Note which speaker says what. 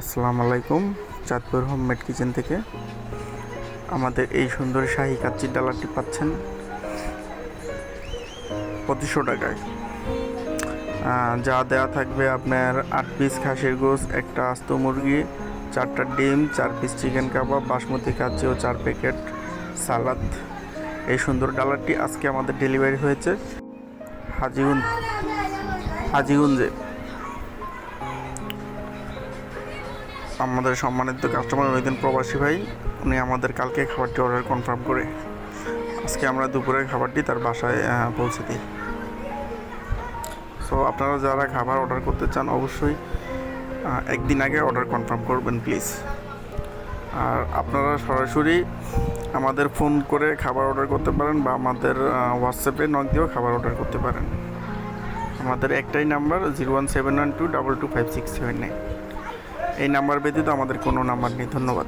Speaker 1: আসসালামু আলাইকুম, Chandpur homemade kitchen থেকে। আমাদের এই সুন্দর শাহী কাচ্চির ডালাটি পাচ্ছেন পঁচিশশো টাকায়। যা দেওয়া থাকবে আপনার আট পিস খাসির গোস একটা আস্ত মুরগি, চারটা ডিম, চার পিস চিকেন কাবাব, বাসমতি কাচ্চি ও চার প্যাকেট সালাদ। এই সুন্দর ডালাটি আজকে আমাদের ডেলিভারি হয়েছে। হাজিগুঞ্জ, হাজিগুঞ্জে। আমাদের সম্মানিত কাস্টমার ওইদিন প্রবাসী ভাই, উনি আমাদের কালকে খাবারটি অর্ডার কনফার্ম করে। আজকে আমরা দুপুরে খাবারটি তার বাসায় পৌঁছে দিই। সো আপনারা যারা খাবার অর্ডার করতে চান, অবশ্যই একদিন আগে অর্ডার কনফার্ম করবেন প্লিজ আর আপনারা সরাসরি আমাদের ফোন করে খাবার অর্ডার করতে পারেন বা আমাদের হোয়াটসঅ্যাপে নক দিয়েও খাবার অর্ডার করতে পারেন। আমাদের একটাই number zero one seven one two double two five six seven nine এই নাম্বার ব্যতীত আমাদের কোনো নাম্বার নেই। ধন্যবাদ।